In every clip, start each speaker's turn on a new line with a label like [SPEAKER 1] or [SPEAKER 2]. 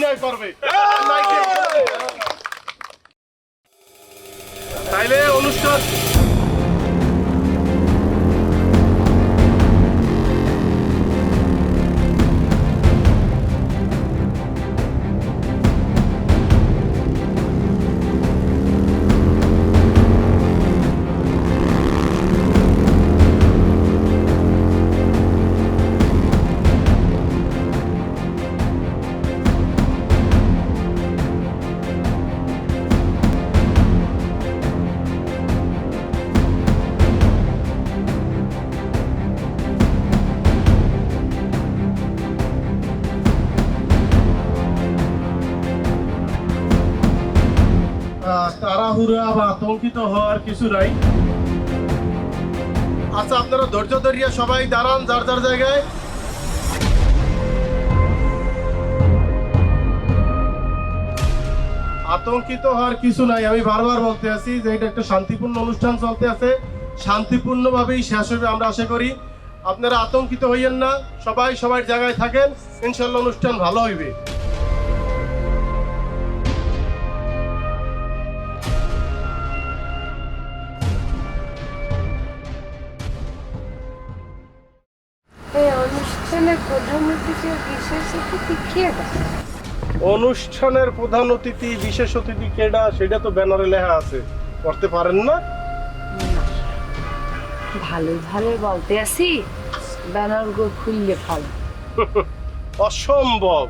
[SPEAKER 1] অন্যায় করবে তাইলে অনুষ্ঠান আতঙ্কিত হওয়ার কিছু নাই। আচ্ছা আপনারা ধৈর্য ধরিয়া সবাই দাঁড়ান যার যার জায়গায়। আতঙ্কিত হওয়ার কিছু নাই, আমি বারবার বলতে আছি যে এটা একটা শান্তিপূর্ণ অনুষ্ঠান চলতে আছে। শান্তিপূর্ণভাবেই শেষ হবে, আমরা আশা করি। আপনারা আতঙ্কিত হইয়েন না, সবাই সবার জায়গায় থাকেন, ইনশাল্লাহ অনুষ্ঠান ভালো হইবে।
[SPEAKER 2] অনুষ্ঠানের প্রধান অতিথি বিশেষ অতিথি
[SPEAKER 1] কেডা সেটা তো ব্যানারে লেখা আছে। করতে পারেন না?
[SPEAKER 2] ভালোই ভালোই বলতে আসি ব্যানার গো খুললে ফল
[SPEAKER 1] অসম্ভব।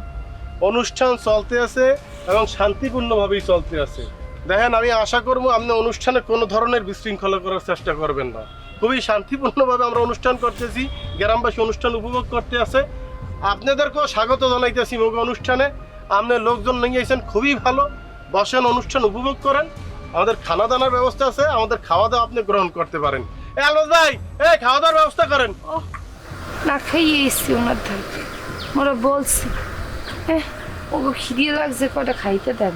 [SPEAKER 1] অনুষ্ঠান চলতে আছে এবং শান্তিপূর্ণভাবেই চলতে আছে। দেখেন আমি আশা করব আপনি অনুষ্ঠানে কোনো ধরনের বিশৃঙ্খলা করার চেষ্টা করবেন না। খুবই শান্তিপূর্ণভাবে আমরা অনুষ্ঠান করতেছি গ্রামবাসী অনুষ্ঠান উপভোগ করতে আছে। আপনাদেরকেও স্বাগত জানাইতেছি মোগ অনুষ্ঠানে। আপনার লোকজন নিয়ে এসেছেন খুবই ভালো। বসেন, অনুষ্ঠান উপভোগ করেন। আমাদের খানা দানার ব্যবস্থা আছে, আমাদের খাওয়া দাওয়া আপনি গ্রহণ করতে পারেন। এ আলমাজ ভাই এই খাওয়া দাওয়ার ব্যবস্থা করেন।
[SPEAKER 2] ও না খাইয়ে এসছি ওনার ধারে। ওরা বলছি ওগো খিরিয়ে লাগছে কটা খাইতে দেন।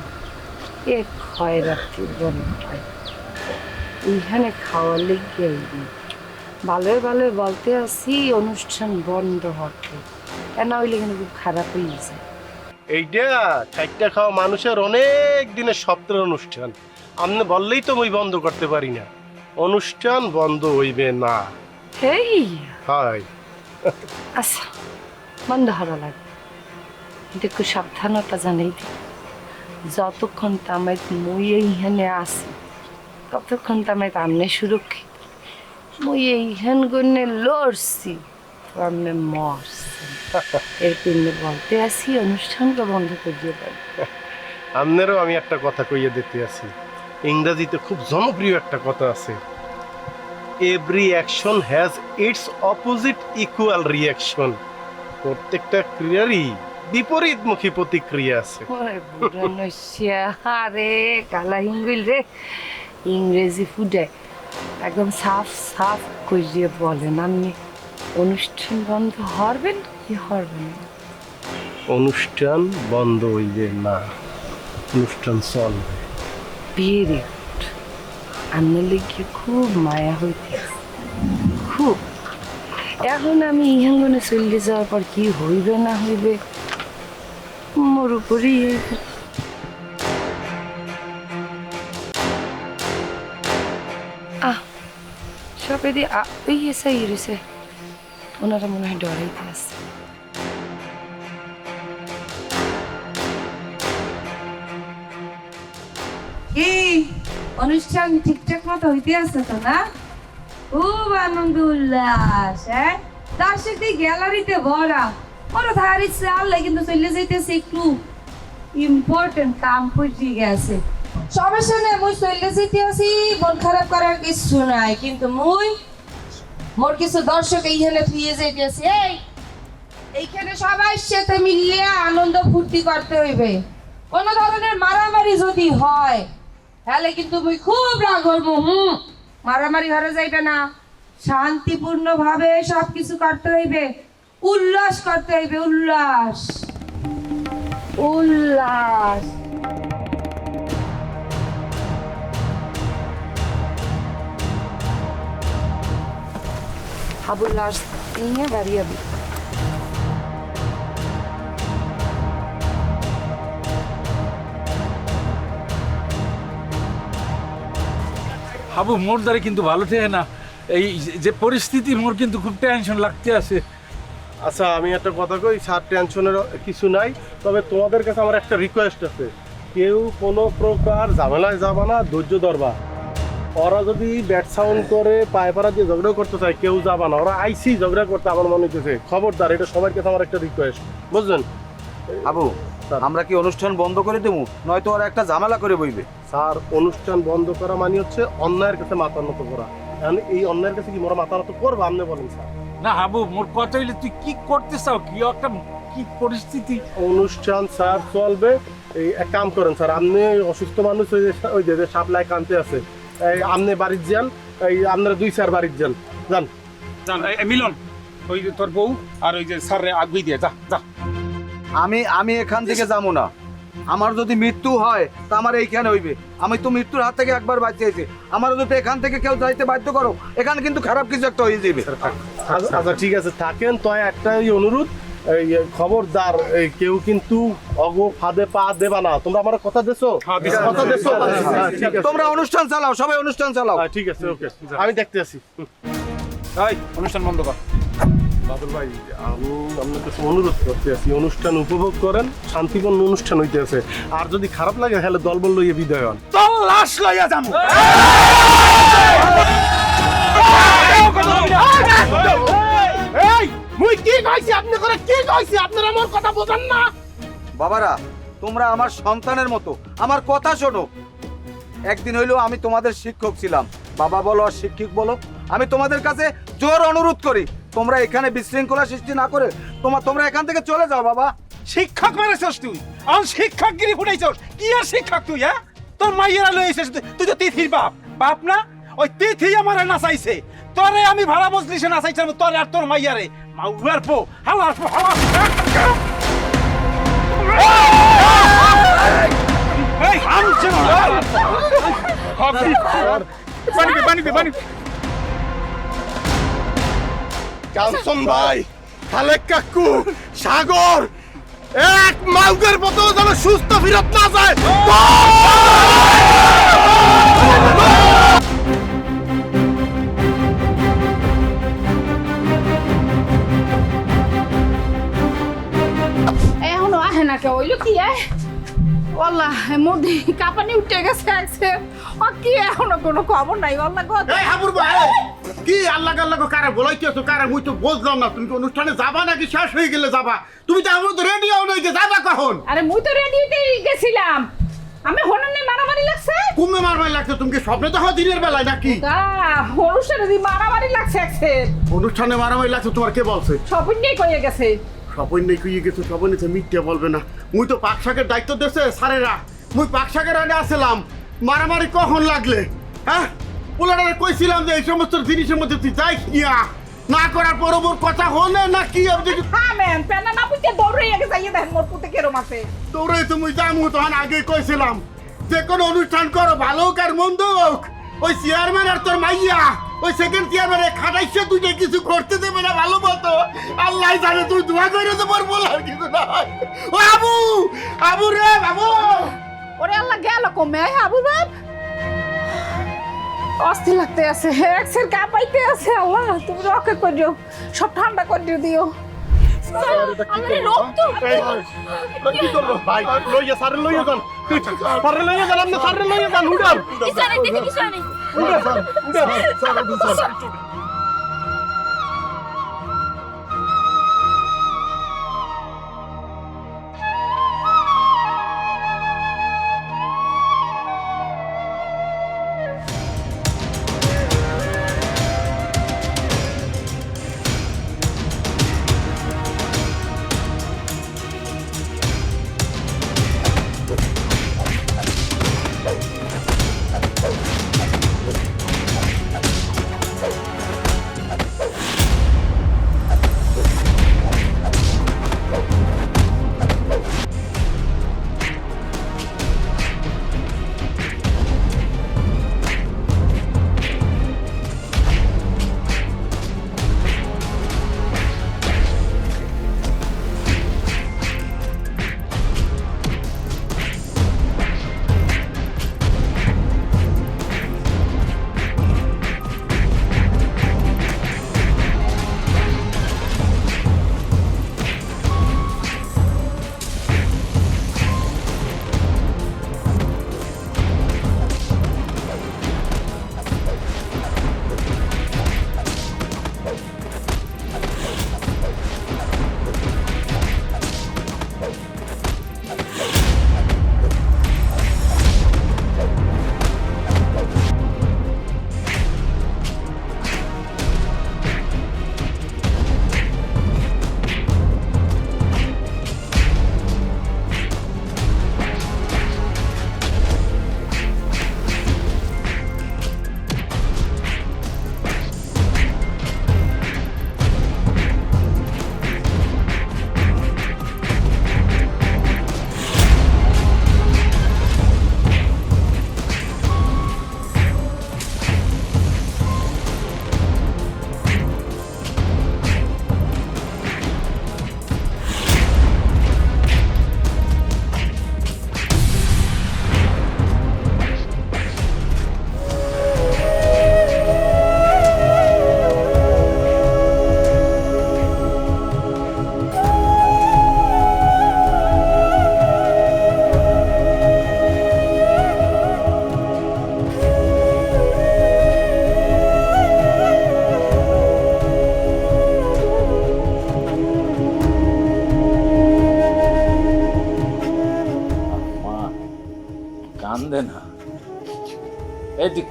[SPEAKER 2] এ রাখতে বন। এইখানে খাওয়ার লেগে ভালোই ভালোই বলতে আসি অনুষ্ঠান বন্ধ হতে। কেন হইলে কিন্তু খুব খারাপ হয়ে গেছে
[SPEAKER 1] এইটা চারটা খাওয়া মানুষের অনেক দিনের স্বপ্নের অনুষ্ঠান। আপনি বললেই তো মই বন্ধ করতে পারি না। অনুষ্ঠান বন্ধ হইবে না।
[SPEAKER 2] হেই।
[SPEAKER 1] হয়
[SPEAKER 2] আচ্ছা বন্ধ হওয়া লাগবে। কিন্তু একটু সাবধানতা জানাই দিই। যতক্ষণ তামাই মই এইখানে আসি ততক্ষণ তামাই আমনে সুরক্ষিত। মই এইখান গনে লড়ছি। তো আমনে এর পিনে বলতে আসি অনুষ্ঠানটা বন্ধ করে দিয়ে পারি
[SPEAKER 1] আপনারও আমি একটা কথা কইয়ে দিতে আছি। ইংরেজিতে খুব জনপ্রিয় একটা কথা আছে। Every action has its opposite equal reaction প্রত্যেকটা ক্রিয়ারই বিপরীতমুখী প্রতিক্রিয়া আছে।
[SPEAKER 2] আরে কালা হিঙ্গুল রে। ইংরেজি ফুডে একদম সাফ সাফ করিয়ে বলেন আপনি। অনুষ্ঠান বন্ধ হরবেন? কি হরবেন?
[SPEAKER 1] অনুষ্ঠান বন্ধ হইবে না। অনুষ্ঠান চলবে।
[SPEAKER 2] ভেরি গুড আপনার লিখে খুব মায়া হইতে খুব। এখন আমি ইহাঙ্গনে চলে যাওয়ার পর কি হইবে না হইবে মোর উপরেই। আহ সবে দিয়ে ওই এসে ইরেছে ওনারা মনে হয় ডরাইতে আসছে
[SPEAKER 3] কি অনুষ্ঠান ঠিকঠাক মতো হইতে আছে তো না? খুব আনন্দ উল্লাস হ্যাঁ? তার সাথে গ্যালারিতে ভরা। বড় থাকার ইচ্ছে আল্লাহ কিন্তু চলে যাইতেছে একটু ইম্পর্টেন্ট কাম করে গেছে। সমস্যা নেই মুই চলে যেতে আছি মন খারাপ করার কিছু নাই। কিন্তু মুই মোর কিছু দর্শক এইখানে থুয়ে যাইতেছি। এই, এইখানে সবাই সাথে মিলিয়ে আনন্দ ফুর্তি করতে হইবে। কোনো ধরনের মারামারি যদি হয়, তাহলে কিন্তু মুই খুব রাগ হুম? মারামারি ঘরে যাইবে না। শান্তিপূর্ণ ভাবে সবকিছু করতে হইবে। উল্লাস করতে হইবে, উল্লাস। উল্লাস।
[SPEAKER 2] Abu Lars niña variable.
[SPEAKER 4] Habu মোর দ্বারা কিন্তু ভালো ঠেহে না। এই যে পরিস্থিতি মোর কিন্তু খুব টেনশন লাগতে আছে।
[SPEAKER 1] আচ্ছা আমি একটা কথা কই স্যার টেনশনের কিছু নাই। তবে তোমাদের কাছে আমার একটা রিকোয়েস্ট আছে। কেউ কোনো প্রকার ঝামেলায় যাবা না ধৈর্য ধরবা। ওরা যদি ব্যাট সাউন্ড করে পায়পাড়া দিয়ে ঝগড়া করতে চায় কেউ যাবা না। ওরা আইসি ঝগড়া করতে আমার মনে হইতেছে। খবরদার এটা সবার কাছে আমার একটা রিকোয়েস্ট বুঝলেন
[SPEAKER 5] আবু
[SPEAKER 1] স্যার।
[SPEAKER 5] আমরা কি অনুষ্ঠান বন্ধ করে দেবো? নয়তো ওরা একটা ঝামেলা করে বইবে।
[SPEAKER 1] স্যার অনুষ্ঠান বন্ধ করা মানে হচ্ছে অন্যায়ের কাছে মাথা নত করা। এখন এই অন্যায়ের কাছে কি মোরা মাথা নত করব? আপনি বলেন স্যার।
[SPEAKER 4] না হাবু মোর কথা হইলে তুই কি করতে চাও? কি একটা কি পরিস্থিতি?
[SPEAKER 1] অনুষ্ঠান স্যার চলবে। এই এক কাম করেন স্যার। আপনি অসুস্থ মানুষ ওই যে ওই যে যে সাপ্লাই কানতে আছে এই আপনি বাড়ির যান এই আপনারা দুই স্যার বাড়ির যান। যান।
[SPEAKER 6] জান এই- এই মিলন ওই যে তোর বউ আর ওই যে স্যারে আগুই দিয়ে যা যা।
[SPEAKER 5] আমি আমি এখান থেকে যাব না। আমার যদি মৃত্যু হয় তা আমার এইখানে হইবে। আমি তো মৃত্যুর হাত থেকে একবার বাঁচিয়েছি আমার যদি এখান থেকে কেউ যাইতে বাধ্য করো এখানে কিন্তু খারাপ কিছু একটা হয়ে যাবে।
[SPEAKER 1] আচ্ছা আচ্ছা, ঠিক আছে থাকেন। তো একটাই অনুরোধ এই খবরদার এই কেউ কিন্তু অগ ফাঁদে পা দেবা না। তোমরা আমার কথা দেছো?
[SPEAKER 6] হ্যাঁ,
[SPEAKER 1] কথা দেছো? হ্যাঁ, ঠিক আছে।
[SPEAKER 5] তোমরা অনুষ্ঠান চালাও সবাই অনুষ্ঠান চালাও।
[SPEAKER 1] হ্যাঁ, ঠিক আছে ওকে আমি দেখতে আসি।
[SPEAKER 6] অনুষ্ঠান বন্ধ কর।
[SPEAKER 1] বাদল ভাই আমি আপনার কাছে অনুরোধ করতে আছি অনুষ্ঠান উপভোগ করেন শান্তিপূর্ণ অনুষ্ঠান হইতে আছে। আর যদি খারাপ লাগে তাহলে দলবল লইয়ে বিদায় হন।
[SPEAKER 6] লাশ লইয়া
[SPEAKER 1] এই! মুই কি কইছি? আপনি করে কি কইছি? আপনারা আমার কথা বোঝেন না।
[SPEAKER 5] বাবারা তোমরা আমার সন্তানের মতো। আমার কথা শোনো। একদিন হইলেও আমি তোমাদের শিক্ষক ছিলাম। বাবা বলো আর শিক্ষক বলো আমি তোমাদের কাছে জোর অনুরোধ করি। তোমরা এখানে বিশৃঙ্খলা সৃষ্টি না করে তোমার তোমরা এখান থেকে চলে যাও বাবা।
[SPEAKER 6] শিক্ষক মেরেছস তুই? আন শিক্ষক গিরি ফুটাইছস? কি আর শিক্ষক তুই হ্যাঁ? তোর মাইয়েরা লই এসেছিস তুই- তুই তো তিথির বাপ। বাপ না? ওই তিথি আমার নাচাইছে। তোরে আমি ভাড়া মজলিসে নাচাইছিলাম তোরে আর তোর মাইয়ারে মাউয়ার পো পো।
[SPEAKER 1] কাঞ্চন ভাই খালেক কাকু সাগর এক মাউগের মতো যেন সুস্থ ফিরত না যায়।
[SPEAKER 7] ওল্লা মধ্যে কাপানি উঠে গেছে একসে ও কি এখনও কোনো খবর নাই ওল্লা গো।
[SPEAKER 8] এই হাবুর ভাই কি আল্লাহ আল্লাহ কারে বলাইতেছো কারে মুই তো বুঝলাম না তুমি অনুষ্ঠানে যাবা নাকি শেষ হয়ে গেলে যাবা? তুমি তো আমার তো রেডি হও নাই যাবা কখন?
[SPEAKER 7] আরে মুই তো রেডিতে গেছিলাম। আমি হননে মারামারি লাগছে?
[SPEAKER 8] কুমে মারমাই লাগছে তুমি কি স্বপ্নে দেখো দিনের বেলায় নাকি?
[SPEAKER 7] গা অনুষ্ঠানে মারামারি লাগছে একসে
[SPEAKER 8] অনুষ্ঠানে মারামারি লাগছে তোমার কে বলছে?
[SPEAKER 7] সপিং নেই কইয়ে গেছে।
[SPEAKER 8] সবাই নেই কুইয়ে গেছে মিথ্যে বলবে না। মুই তো পাক শাকের দায়িত্ব দেছে সারেরা। মুই পাক শাকের আনে আসলাম। মারামারি কখন লাগলে? হ্যাঁ? কইছিলাম যে এই সমস্ত জিনিসের মধ্যে তুই যাই কিয়া না করার পর মোর কথা হলে না কি আমি দেখি
[SPEAKER 7] ম্যাম পেনা না বুঝতে দৌড়ে গেছে ইয়ে দেখেন মোর পুতে কেরম আছে।
[SPEAKER 8] তোরে তুমি জামু তখন আগে কইছিলাম। যে কোনো অনুষ্ঠান করো ভালো হোক আর মন্দ হোক। ওই চেয়ারম্যান আর তোর মাইয়া। ওই সেকেন্ড চেয়ারম্যানে খাটাইছে তুই যে কিছু করতে দেবে না ভালো মতো। আল্লাহ জানে তুই দোয়া করে তো পার বলার কিছু নাই। ও আবু আবু রে বাবু
[SPEAKER 7] ওরে আল্লাহ গেল কমে। আবু বাপ। অস্থির লাগতে আছে। এক্সের কাঁপাইতে আছে আল্লাহ তুমি রক্ষা করিও সব ঠান্ডা করিও দিও। আমার রক্ত
[SPEAKER 1] কি করব? ভাই লইয়া সারে লইয়া যান। সারে লইয়া যান আপনি সারে লইয়া যান উড়ান 不练
[SPEAKER 4] 算不练算了算了不练算了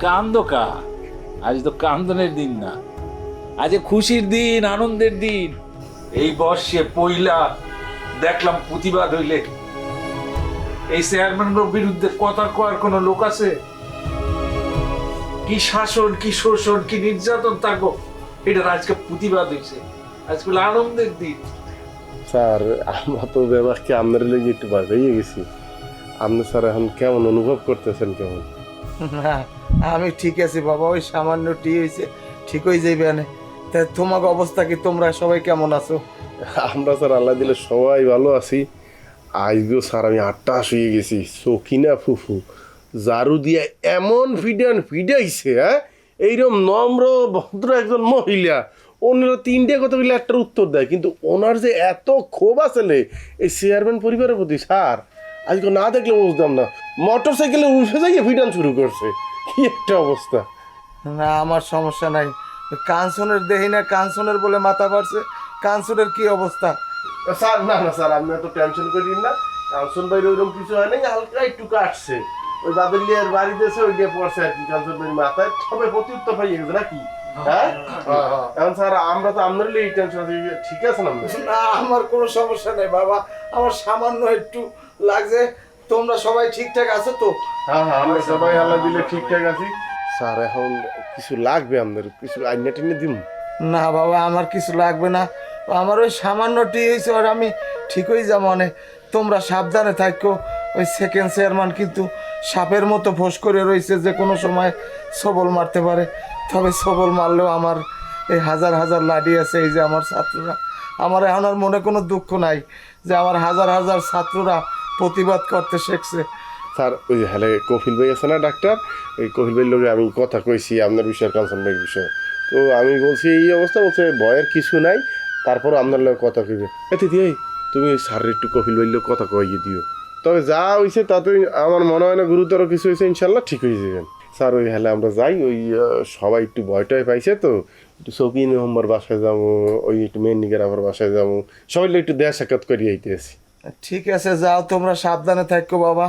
[SPEAKER 4] কান্দ কা আজ তো কান্দনের দিন না। আজ খুশির দিন আনন্দের দিন। এই বর্ষে পইলা দেখলাম প্রতিবাদ হইলে। এই চেয়ারম্যানগুলোর বিরুদ্ধে কথা কয়ার কোনো লোক আছে? কি শাসন কি শোষণ কি নির্যাতন থাকো এটা আজকে প্রতিবাদ হয়েছে আজকে হলো আনন্দের দিন।
[SPEAKER 1] স্যার আমরা তো ব্যাপারকে আপনার লেগে একটু পেয়ে গেছি? আপনি স্যার এখন কেমন অনুভব করতেছেন কেমন?
[SPEAKER 9] না আমি ঠিক আছি বাবা, ওই সামান্য টি হয়েছে ঠিক হয়ে যাইবে না তা তোমার অবস্থা কি? তোমরা সবাই কেমন আছো?
[SPEAKER 1] আমরা স্যার, আল্লাহ দিলে সবাই ভালো আছি। আজকেও স্যার, আমি আটটা শুয়ে গেছি সকিনা ফুফু। জারু দিয়ে এমন ফিডান ফিডাইছে হ্যাঁ? এইরকম নম্র, ভদ্র একজন মহিলা। অন্যরা তিনটে কথা বলে একটার উত্তর দেয়, কিন্তু ওনার যে এত ক্ষোভ আছে আসলে এই চেয়ারম্যান পরিবারের প্রতি, স্যার, আজকে না দেখলে বুঝতাম না। মোটর সাইকেলে উঠে যাইয়ে ফিডান শুরু করছে। কি একটা অবস্থা?
[SPEAKER 9] না আমার সমস্যা নাই। কাঞ্চনের দেহি না কাঞ্চনের বলে মাথা পারছে কাঞ্চনের কি অবস্থা?
[SPEAKER 1] স্যার না না স্যার আপনি এত টেনশন করিন না। কাঞ্চন ভাই ওইরকম কিছু হয় নাই হালকা একটু কাটছে ওই বাদলিয়ার বাড়িতে এসে ওই গিয়ে পড়ছে আর কি কাঞ্চন ভাই মাথায়। সবাই প্রতি উত্তর পাইয়ে গেছে নাকি? হ্যাঁ? এখন স্যার আমরা তো আপনার এই টেনশন আছে ঠিক আছে না
[SPEAKER 9] না আমার কোনো সমস্যা নেই বাবা। আমার সামান্য একটু লাগছে। তোমরা সবাই ঠিকঠাক আছো তো?
[SPEAKER 1] হ্যাঁ হ্যাঁ আমরা সবাই আল্লাহ দিলে ঠিকঠাক আছি। স্যার এখন কিছু লাগবে আমাদের? কিছু আইনে টিনে দিন
[SPEAKER 9] না বাবা আমার কিছু লাগবে না। আমার ওই সামান্য টি হয়েছে আর আমি ঠিক হয়ে যাব মানে তোমরা সাবধানে থাকো। ওই সেকেন্ড চেয়ারম্যান কিন্তু সাপের মতো ফোঁস করে রয়েছে যে কোনো সময় সবল মারতে পারে। তবে সবল মারলেও আমার এই হাজার হাজার লাডি আছে এই যে আমার ছাত্ররা। আমার এখন আর মনে কোনো দুঃখ নাই যে আমার হাজার হাজার ছাত্ররা প্রতিবাদ করতে শিখছে।
[SPEAKER 1] স্যার, ওই যে হ্যালে কফিল ভাই আছে না ডাক্তার? ওই কফিল ভাইয়ের লোকে আমি কথা কইছি, আপনার বিষয়ে কনসার্ন ভাইয়ের বিষয়ে। তো আমি বলছি, এই অবস্থা বলছে, ভয়ের কিছু নাই, তারপর আপনার লোক কথা কইবে। এতে দিয়ে তুমি স্যারের একটু কফিল ভাইয়ের লোক কথা কইয়ে দিও। তবে যা হয়েছে তাতে আমার মনে হয় না গুরুতর কিছু হয়েছে ইনশাল্লাহ ঠিক হয়ে যাবেন স্যার, ওই হ্যালে আমরা যাই, ওই সবাই একটু ভয় টয় পাইছে তো। একটু সকিন মোহাম্মর বাসায় যাব, ওই একটু মেন্নিকের আমার বাসায় যাব। সবাই একটু দেয়া সাক্ষাৎ করিয়ে আইতে
[SPEAKER 9] ঠিক আছে যাও তোমরা সাবধানে থাকো বাবা।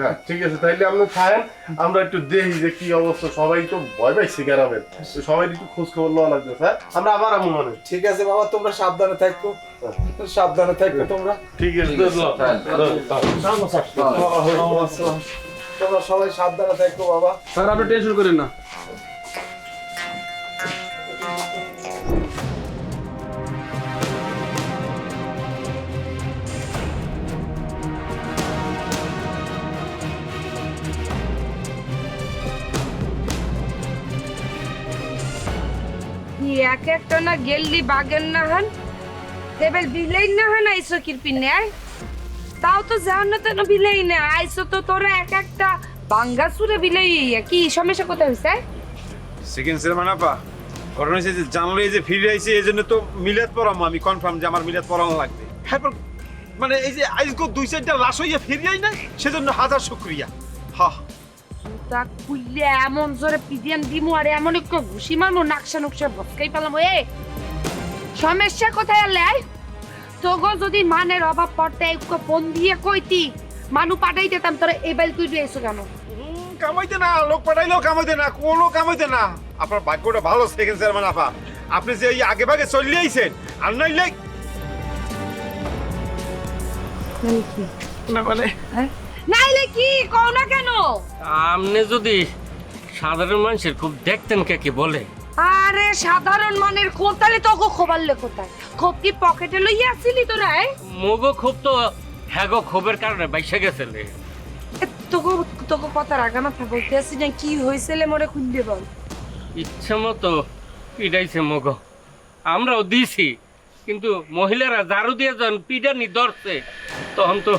[SPEAKER 1] হ্যাঁ ঠিক আছে তাইলে আপনি খায়েন। আমরা একটু দেখি যে কি অবস্থা। সবাই তো ভয় পাইছে গ্রামের। সবাই একটু খোঁজ খবর নেওয়া লাগবে স্যার আমরা আবার আমু মনে।
[SPEAKER 9] ঠিক আছে বাবা তোমরা সাবধানে থাকো। সাবধানে থাকো তোমরা।
[SPEAKER 1] ঠিক আছে
[SPEAKER 9] তোমরা সবাই সাবধানে থাকো বাবা।
[SPEAKER 8] স্যার আপনি টেনশন করেন না।
[SPEAKER 3] এক একটা না গেল্লি বাগের না হন এবার বিলেই না হন আইসো কিরপিনে আয় তাও তো জান না তো বিলেই না আইসো তো তোরা এক একটা বাঙ্গা সুরে বিলেই কি সমস্যা কোথায় হয়েছে
[SPEAKER 8] সেকেন্ড চেয়ারম্যান আপা, ঘটনা হয়েছে যে জানলে যে ফিরে আইছে, এই জন্য তো মিলাদ পড়ামো, আমি কনফার্ম যে আমার মিলাদ পড়ানো লাগবে। হ্যাঁ মানে এই যে আজকে দুই চারটা লাশ হইয়া ফিরে আই না সেজন্য হাজার শুক্রিয়া। হা
[SPEAKER 3] তা খুললে এমন জোরে পিদিয়ান দিমু আর এমন একটু ঘুষি মারমু নাকশা নুকশা বসকাই পেলাম এ! সমস্যা কোথায় আলে? তোগো যদি মানের অভাব পড়তে একটু ফোন দিয়ে কইতি মানু পাঠাই দিতাম তোরা এবার তুই এসো কেন?
[SPEAKER 8] উম, কামাইতে না লোক পাঠাইলেও কামাইতে না কোনো কামাইতে না। আপনার ভাগ্যটা ভালো সেকেন্ড চেয়ারম্যান আপা আপনি যে এই আগে ভাগে চলে আইছেন আর নাইলে না মানে
[SPEAKER 3] নাইলে কি কও না কেন?
[SPEAKER 10] আপনি যদি সাধারণ মানুষের খুব দেখতেন কে কি বলে।
[SPEAKER 3] আরে সাধারণ মানের কোতালে তোকে খোবারলে কোথায় খোপ কি পকেটে লইয়া আসিলি তোরা?
[SPEAKER 10] মগো খুব তো হ্যাগো ক্ষোভের কারণে বাইসা গেছিলে।
[SPEAKER 3] তোকে তোকে কথা রাখা মাথা বলতে আসি না কি হয়েছিল মোরে খুললে বল।
[SPEAKER 10] ইচ্ছে মতো পিডাইছে মগো। আমরাও দিছি কিন্তু মহিলারা ঝাড়ু দিয়ে যখন পিডানি ধরছে তখন তো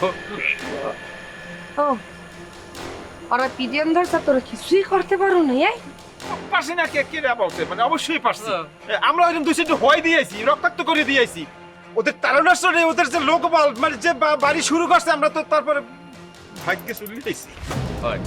[SPEAKER 3] ও। ওরা পিডিয়ান ধরছে তোরা কিছুই করতে পারো না এই?
[SPEAKER 8] পাশে না কে কে বলছে? মানে অবশ্যই পারছি।
[SPEAKER 10] হ্যাঁ।
[SPEAKER 8] আমরা ওইরকম দুই সাইডে হয়ে দিয়েছি রক্তাক্ত করে দিয়েছি। ওদের তাড়ানোর ওদের যে লোকবল মানে যে বাড়ি শুরু করছে আমরা তো তারপরে ভাগ্যে চলে দিয়েছি
[SPEAKER 10] হয়।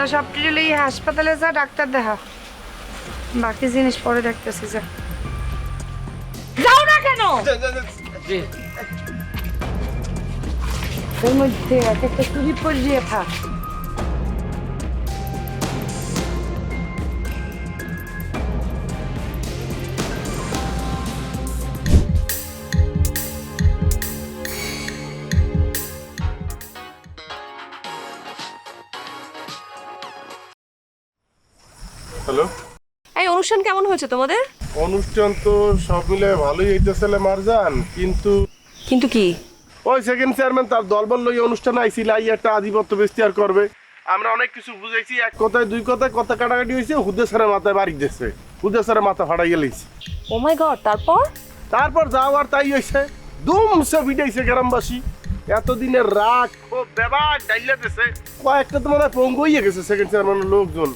[SPEAKER 2] যা সব টিলে এই হাসপাতালে যা ডাক্তার দেখা। বাকি জিনিস পরে দেখতেছি যা।
[SPEAKER 3] যাও না কেন?
[SPEAKER 10] জি।
[SPEAKER 2] এর মধ্যে এক একটা চুরি পরিয়ে থাক।
[SPEAKER 11] অনুষ্ঠান কেমন হয়েছে তোমাদের?
[SPEAKER 1] অনুষ্ঠান তো সব মিলে ভালোই হইতেছিল মারজান কিন্তু
[SPEAKER 11] কিন্তু কি?
[SPEAKER 1] ওই সেকেন্ড চেয়ারম্যান তার দলবল লই অনুষ্ঠান আইছিল আই একটা আধিপত্য বিস্তার করবে। আমরা অনেক কিছু বুঝাইছি এক কথায় দুই কথায় কথা কাটাকাটি হয়েছে হুদে স্যারের মাথায় বাড়ি দিচ্ছে হুদে স্যারের মাথা ফাটাই গেলিছে
[SPEAKER 11] ও মাই গড তারপর?
[SPEAKER 1] তারপর যাও আর তাই হয়েছে দুমসে ভিটাইছে গ্রামবাসী। এতদিনের রাগ ও বেবাক ডাইলা দিছে কয়েকটা তো মনে পঙ্গু হয়ে গেছে সেকেন্ড চেয়ারম্যানের লোকজন।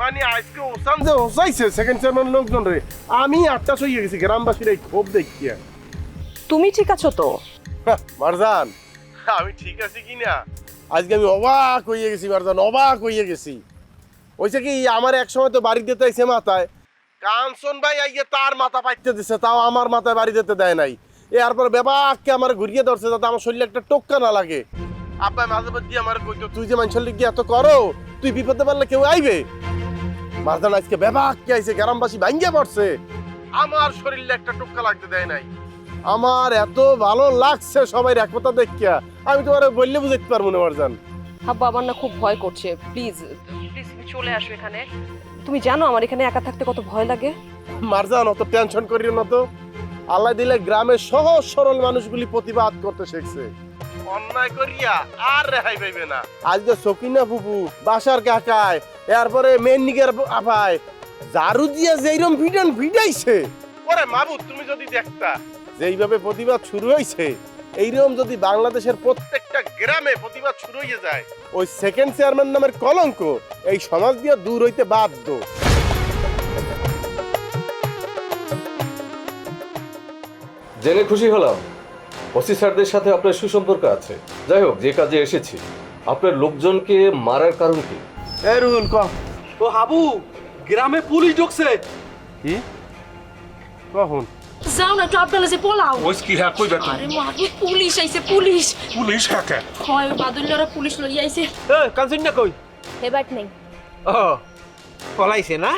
[SPEAKER 1] মানে আজকে ওসান যে ওসাইছে সেকেন্ড চেয়ারম্যান লোকজন রে আমি আটটা হয়ে গেছি গ্রামবাসীর এই ক্ষোভ দেখিয়া।
[SPEAKER 11] তুমি ঠিক আছো তো?
[SPEAKER 1] হ্যাঁ, মারজান। আমি ঠিক আছি কি না? আজকে আমি অবাক হয়ে গেছি মারজান অবাক হয়ে গেছি। ওইছে কি আমার এক সময় তো বাড়ি দিতে আইছে মাথায়। কাঞ্চন ভাই আইয়ে তার মাথা পাইতে দিছে তাও আমার মাথায় বাড়ি দিতে দেয় নাই। এরপর বেবাককে আমার ঘুরিয়ে ধরছে যাতে আমার শরীরে একটা টোক্কা না লাগে। আব্বাই মাঝে মধ্যে আমার কইতো তুই যে মানুষের লিগে এত করো তুই বিপদে পারলে কেউ আইবে? মারজান আজকে বেবাককে আইছে গ্রামবাসী ভাঙ্গে পড়ছে। আমার শরীরে একটা টোক্কা লাগতে দেয় নাই। আমার এত ভালো লাগছে সবাই একতা দেখিয়া। আমি তোমার বললে বুঝাইতে পারব না মারজান।
[SPEAKER 11] হাব্বা আমার না খুব ভয় করছে প্লিজ। প্লিজ তুমি চলে আসো এখানে। তুমি জানো আমার এখানে একা থাকতে কত ভয় লাগে?
[SPEAKER 1] মারজান অত টেনশন করিও না তো। আল্লাহ দিলে গ্রামের সহজ সরল মানুষগুলি প্রতিবাদ করতে শিখছে। অন্যায় করিয়া আর রেহাই পাইবে না। আজকে সকিনা ফুপু বাসার কাকায় এরপরে মেন্নিকের আপায় জারু দিয়া যেইরম ভিডান ভিডাইছে। ওরে মাবুদ তুমি যদি দেখতা। যেইভাবে প্রতিবাদ শুরু হয়েছে এইরকম যদি বাংলাদেশের প্রত্যেকটা গ্রামে প্রতিবাদ শুরু হয়ে যায় ওই সেকেন্ড চেয়ারম্যান নামের কলঙ্ক এই সমাজ দিয়ে দূর হইতে বাধ্য।
[SPEAKER 12] জেনে খুশি হলাম। ওসি স্যারদের সাথে আপনার সুসম্পর্ক আছে। যাই হোক যে কাজে এসেছি আপনার লোকজনকে মারার কারণ কি?
[SPEAKER 1] এই রুহুল ক।
[SPEAKER 8] ও হাবু গ্রামে পুলিশ ঢুকছে।
[SPEAKER 1] কি? কখন?
[SPEAKER 7] যাও না একটু আপনারা যে পোলাও।
[SPEAKER 4] ওই কি হ্যাঁ কইবা তুমি
[SPEAKER 7] আরে মাগো পুলিশ আইছে পুলিশ?
[SPEAKER 4] পুলিশ হাকে
[SPEAKER 7] হয় বাদুল্লারা পুলিশ লই আইছে।
[SPEAKER 8] এ কাঞ্চন না কই
[SPEAKER 11] হেবাট নেই।
[SPEAKER 8] ও পলাইছে না?